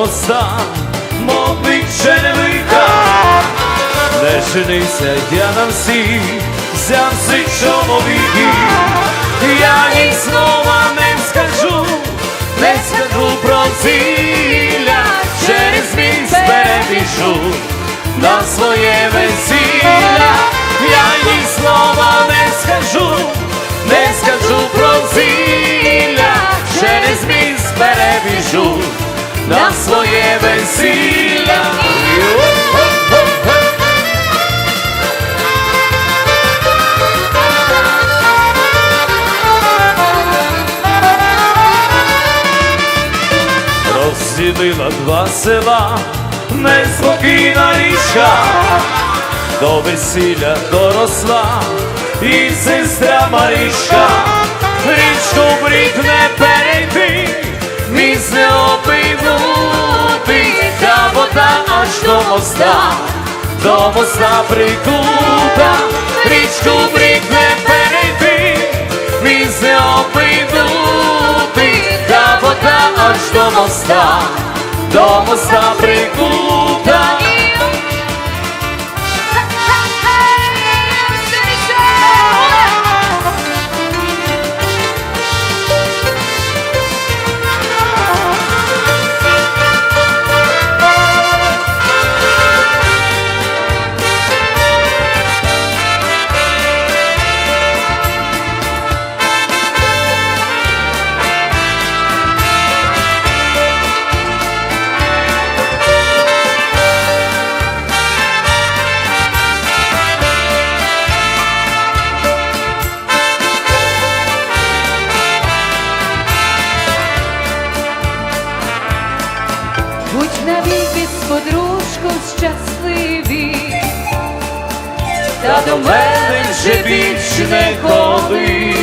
моста, мов ще не. Женися, я на всіх, взяв чому віки. Я ні слова не скажу, не скажу про зілля, через міст перебіжу на своє весілля. Я ні слова не скажу, не скажу про зілля, через міст перебіжу на своє весілля. Розділила два села, неспокійна річка, до весілля доросла і сестра Марічка, річку брід не перейти, до моста, до моста прикута, річку брід не перейти, міст не опинути, та вода аж до моста, до моста прикута. До мене вже більш не ходи,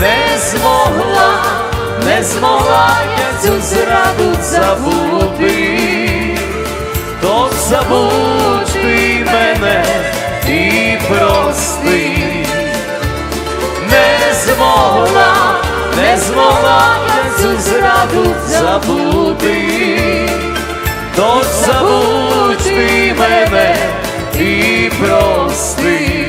не змогла, не змогла я цю зраду забути, то забудь ти мене і прости, не змогла, не змогла я цю зраду забути, то забудь ти мене і прости.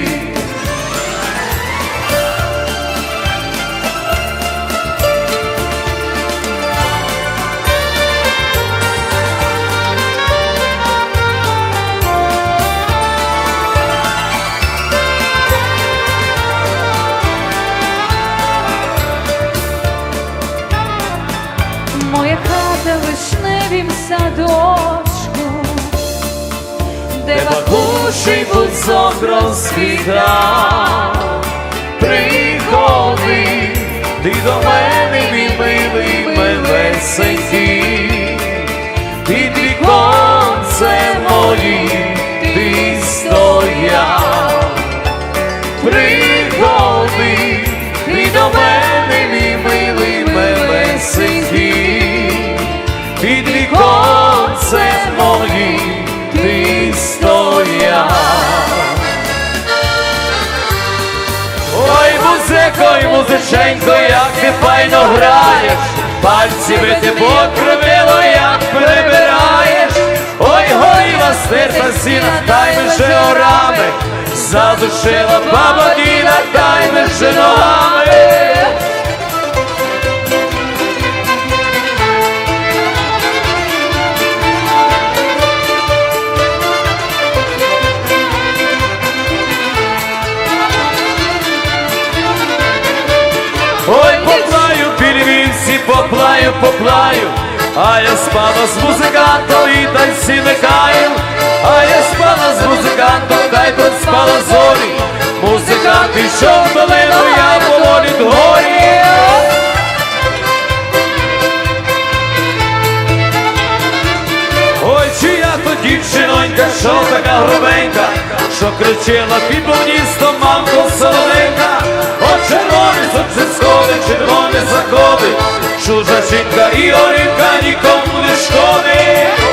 моя хата вишневім садочку, де де бабуший бузок розквітав. Приходи, ти до мене, мій милий милесенький, під віконцем моїм музиченько, як ти файно граєш, пальці би ти покривило, як прибираєш. Ой, гой, мастерка сіна, дай же орами, задушила баба діна, дай же ногами. Поплаю, а я спала з музикантом і танці микаю, а я спала з музикантом, та й проспала зорі. Музикант ішов в долину, я поволі дгорі. Ой, чия то дівчинонька, що така грубенька, що кричала під містом мамко червоний сонце сходи, червоне заходи, чужа жінка і орівка нікому не шкодить.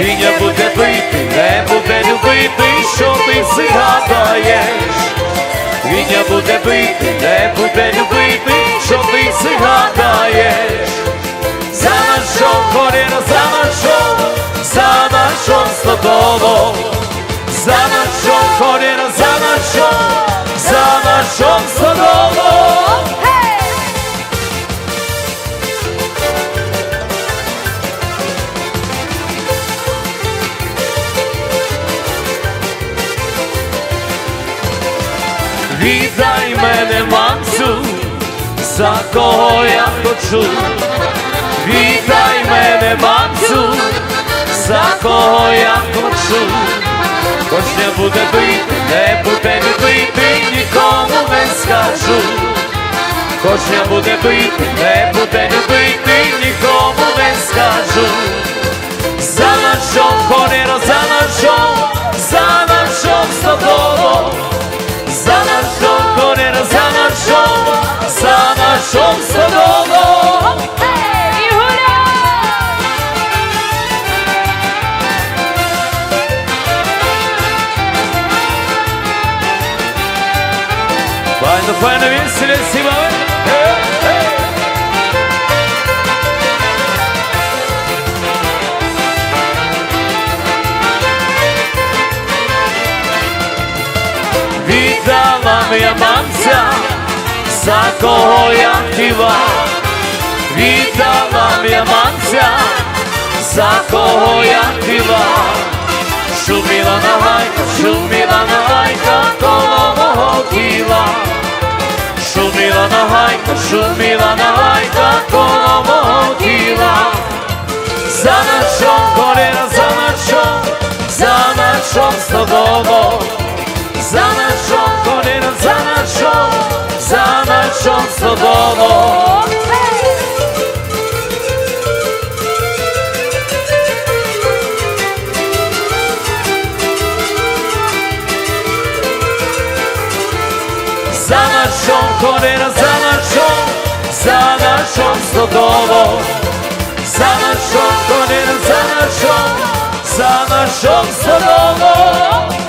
Він не буде бити, не буде любити, що ти згадаєш. Він не буде бити, не буде любити, що ти згадаєш. За нашого хоріра, за нашого, за нашого стодолу. За нашого хоріра, за нашого, за нашого стодолу. Віддай мене, мамцю, за кого я хочу. Віддай мене, мамцю, за кого я хочу. Хоч не буде бити, не буде любити, нікому не скажу. Хоч не буде бити, не буде любити, нікому не скажу. За нашого хоріра, за за нашого стодолу. І гуляй! Файно, файно, весело, сіла. Віддала моя мамця, за кого я хотіла. Віддала моя мамця, за кого я хотіла. Шуміла на гайка, шуміла на гайка, коло мого тіла. Шуміла на гайка, шуміла на гайка, коло мого тіла. За нашого коліна, за нашого, за нашого стодолу. За нашого стодолу. За нашого коліна, за нашого, за нашого стодолу. За нашого коліна, за нашого, за нашого стодолу.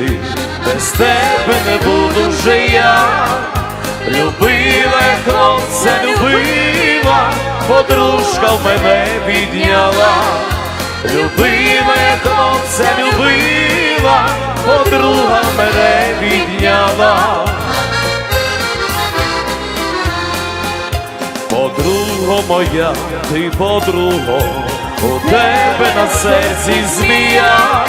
Жити, без тебе не буду вже я. Любиве хлопця, любива, подружка в мене підняла. Любиве хлопця, любива, подруга мене підняла. Подруго моя, ти подруго, у тебе на серці змія,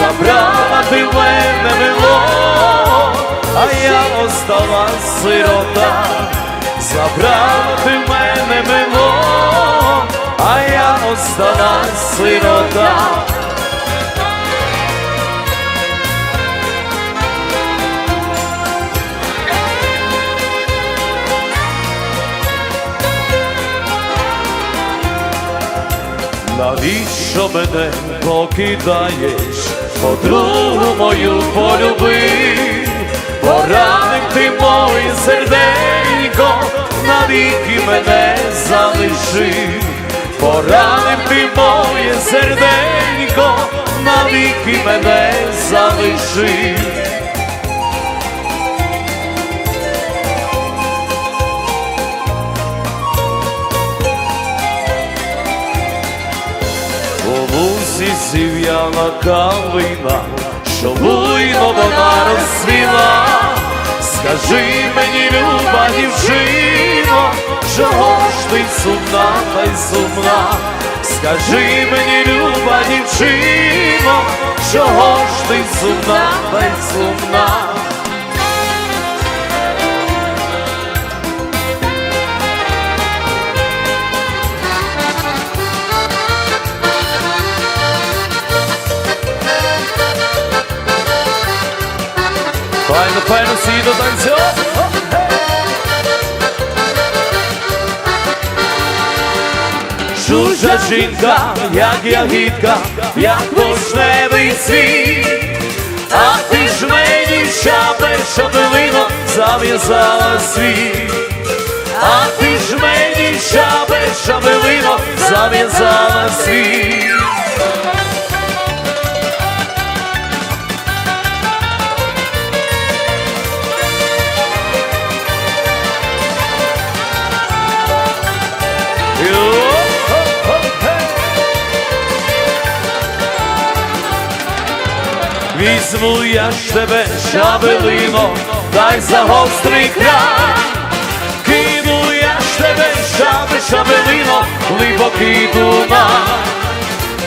забрала ти в мене мило, а я осталась сирота, забрала ти в мене мило, а я осталась сирота. Навіщо мене покидаєш, подругу мою полюбив, поранив ти моє серденько, навіки мене залишив, поранив ти моє серденько, навіки мене залишив. Зів'яла калина, що буйно вона розцвіла. Скажи мені, люба дівчино, чого ж ти сумна та й сумна? Скажи мені, люба дівчино, чого ж ти сумна та й сумна? Файно, всі до танцю. Чужа жінка, як ягідка, як вишневий цвіт. А ти ж мені щабе, шабелино зав'язала світ. А ти ж мені щабе, шабелино зав'язала світ. Візьму я ж тебе, шабелино, дай за гострий край. Кину я ж тебе, шабе, шабелино, глибокий Дунай.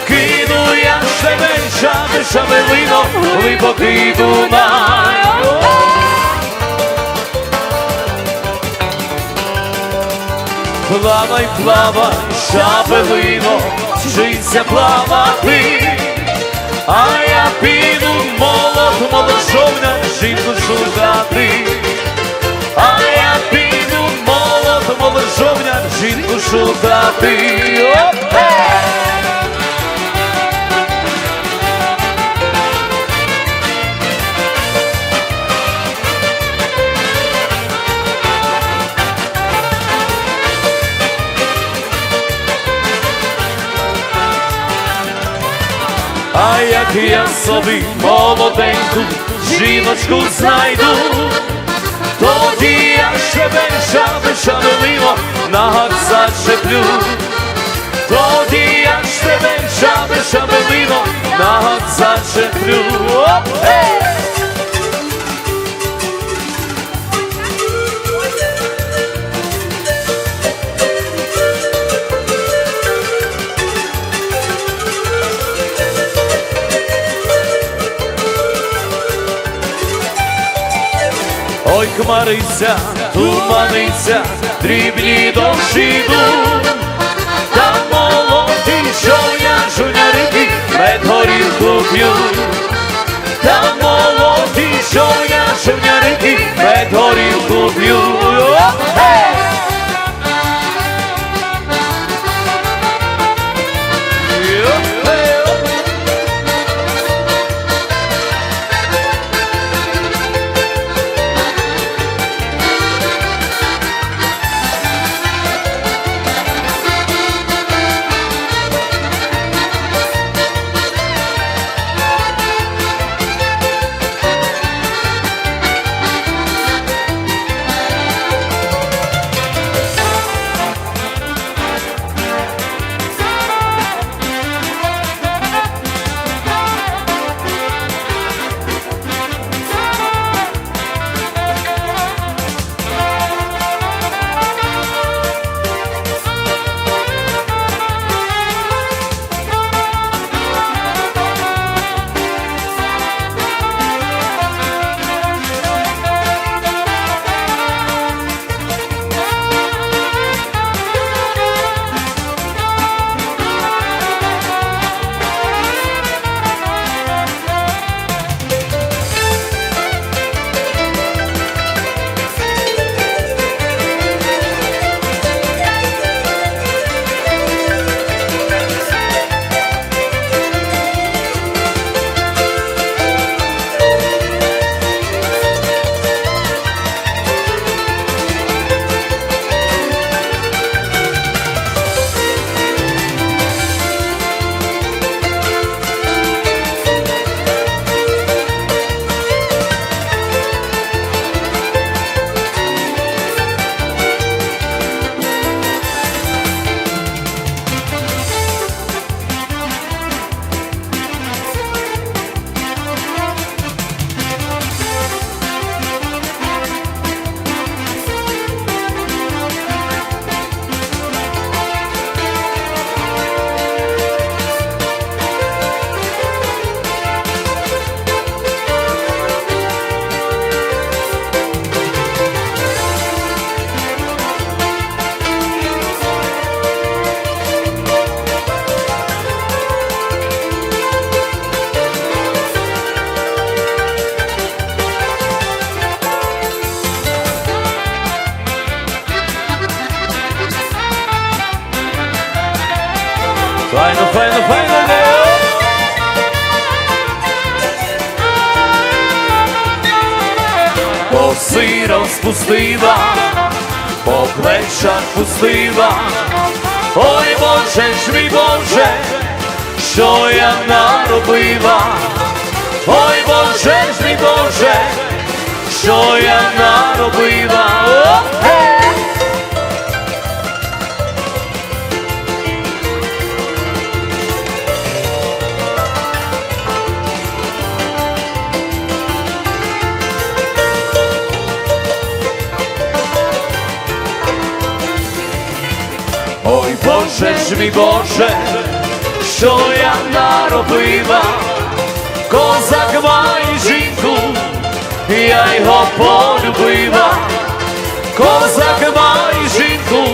Кину я ж тебе, шабе, шабелино, глибокий Дунай. Плавай, плавай, шабелино, вчися плавати, а я піду молод, молодшовня, жінку шукати, а я піду молод, молодшовня, жінку шукати. Опе! А як я собі молоденьку жіночку знайду, тоді я ще шаби шабелино Ой, туманиться, дрібні дощі йдуть, та молоді жовня, жунярики, мед горілку п'ють, та молоді жовня, жунярики, мед горілку п'ють. Плечах. Ой, Боже ж мій Боже, що я наробила? Ой, Боже ж мій Боже, що я наробила? Боже ж мій Боже, що я наробила, козак має жінку, я його полюбила, козак має жінку,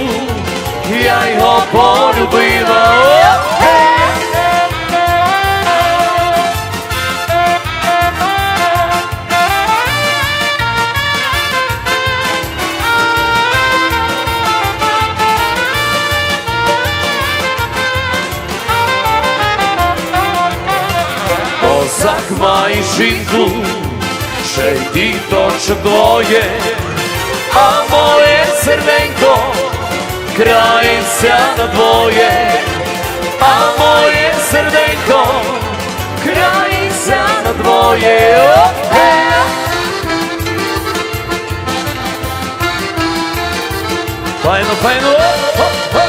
я його полюбила. О, е! Козак має жінку, ще й діточок двоє, а моє серденько крається на двоє, а моє серденько крається на двоє. Файно, файно, о, о,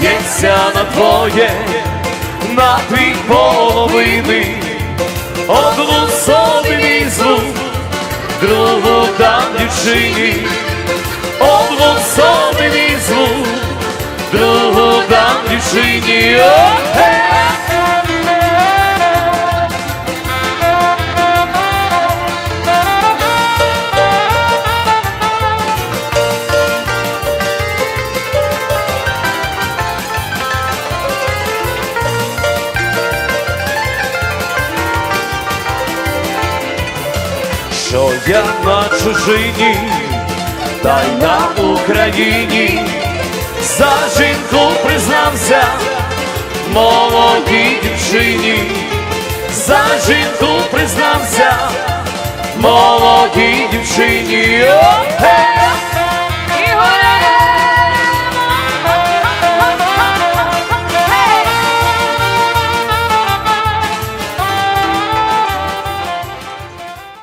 Грається на твоє, на дві половини, одну собі візьму, другу дам дівчині, одну собі візьму, другу дам дівчині. Чужині, та й на Україні, за жінку признався молодій дівчині, за жінку признався молодій дівчині. О!